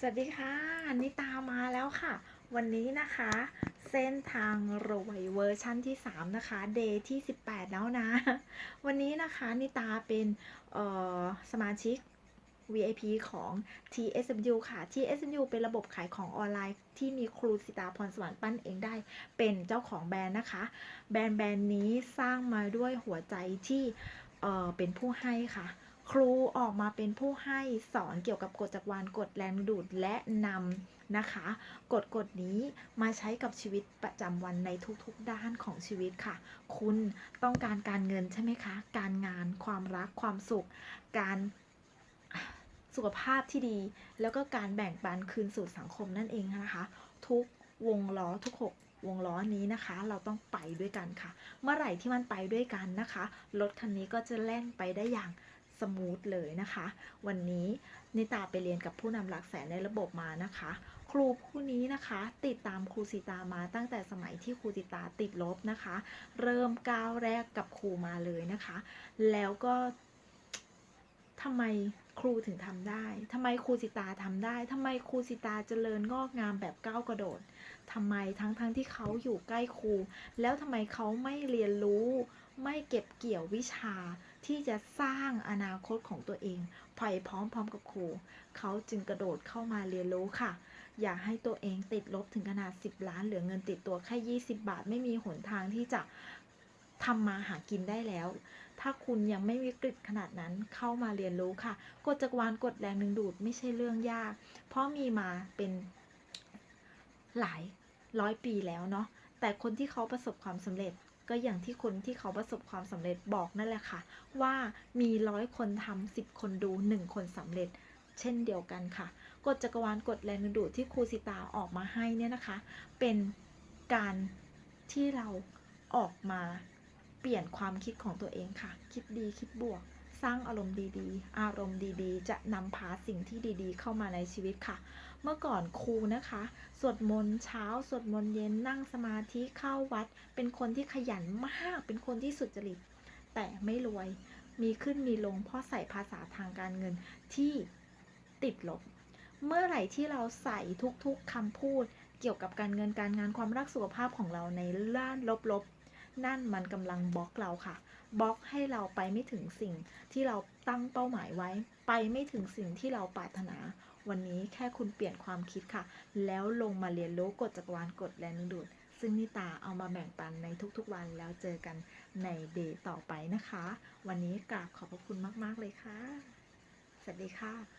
สวัสดีค่ะ นิตามาแล้วค่ะ วันนี้นะคะ เส้นทางรวยเวอร์ชั่นที่ 3 นะคะ เดย์ที่ 18 แล้วนะ วันนี้นะคะนิตาเป็นสมาชิก VIP ของ TSMU ค่ะ TSMU เป็นระบบขายของออนไลน์ที่มีครูสิตาพรสวรรค์ปั้นเองได้ เป็นเจ้าของแบรนด์นะคะ แบรนด์แบรนด์นี้สร้างมาด้วยหัวใจที่เเป็นผู้ให้ค่ะ ครูออกมาเป็นผู้ให้สอนเกี่ยวกับกฎจักรวาลกฎแรงดูดและนำนะคะกฎกฎนี้มาใช้กับชีวิตประจำวันในทุกๆด้านของชีวิตค่ะ คุณต้องการการเงินใช่ไหมคะ การงานความรักความสุข การสุขภาพที่ดี แล้วก็การแบ่งปันคืนสู่สังคมนั่นเองนะคะ ทุกวงล้อทุกหกวงล้อนี้นะคะ เราต้องไปด้วยกันค่ะ เมื่อไหร่ที่มันไปด้วยกันนะคะ รถคันนี้ก็จะแล่นไปได้อย่าง สมูทเลยนะคะ วันนี้นิตาไปเรียนกับผู้นำหลักแสนในระบบมานะคะ ครูผู้นี้นะคะ ติดตามครูสิตามาตั้งแต่สมัยที่ครูสิตาติดลบนะคะ เริ่มก้าวแรกกับครูมาเลยนะคะ แล้วก็ทำไม ครูถึงทำได้ทำไมครูสิตาทำได้ทำไมครูสิตาเจริญงอกงามแบบก้าวกระโดดทำไมทั้งๆทที่เขาอยู่ใกล้ครู แล้วทำไมเขาไม่เรียนรู้ ไม่เก็บเกี่ยววิชาที่จะสร้างอนาคตของตัวเองไปพร้อมๆกับครู เขาจึงกระโดดเข้ามาเรียนรู้ค่ะ อย่าให้ตัวเองติดลบถึงขนาด 10 ล้านเหลือเงินติดตัวแค่ 20 บาท ไม่มีหนทางที่จะทำมาหากินได้แล้ว ถ้าคุณยังไม่วิกฤตขนาดนั้นเข้ามาเรียนรู้ค่ะ กฎจักรวาลกฎแรงดึงดูดไม่ใช่เรื่องยาก เพราะมีมาเป็นหลายร้อยปีแล้วเนาะ แต่คนที่เขาประสบความสำเร็จก็อย่างที่คนที่เขาประสบความสำเร็จบอกนั่นแหละค่ะ ว่ามีร้อยคนทำสิบคนดูหนึ่งคนสำเร็จ เช่นเดียวกันค่ะ กฎจักรวาลกฎแรงดึงดูดที่ครูสิตาออกมาให้เนี่ยนะคะ เป็นการที่เราออกมา เปลี่ยนความคิดของตัวเองค่ะ คิดดีคิดบวก สร้างอารมณ์ดีๆ อารมณ์ดีๆ จะนำพาสิ่งที่ดีๆ เข้ามาในชีวิตค่ะ เมื่อก่อนครูนะคะ สวดมนต์เช้า สวดมนต์เย็นนั่งสมาธิเข้าวัด เป็นคนที่ขยันมาก เป็นคนที่สุจริต แต่ไม่รวย มีขึ้นมีลงเพราะใส่ภาษาทางการเงินที่ติดลบ เมื่อไหร่ที่เราใส่ทุกๆคำพูด เกี่ยวกับการเงินการงานความรักสุขภาพของเราในด้านลบๆ นั่นมันกำลังบล็อกเราค่ะบล็อกให้เราไปไม่ถึงสิ่งที่เราตั้งเป้าหมายไว้ ไปไม่ถึงสิ่งที่เราปรารถนา วันนี้แค่คุณเปลี่ยนความคิดค่ะ แล้วลงมาเรียนรู้กฎจักรวาลกฎแรงดึงดูด ซึ่งนิตาเอามาแบ่งปันในทุกๆวันแล้วเจอกันในเดย์ต่อไปนะคะ วันนี้กราบขอบพระคุณมาก ๆ เลยค่ะ สวัสดีค่ะ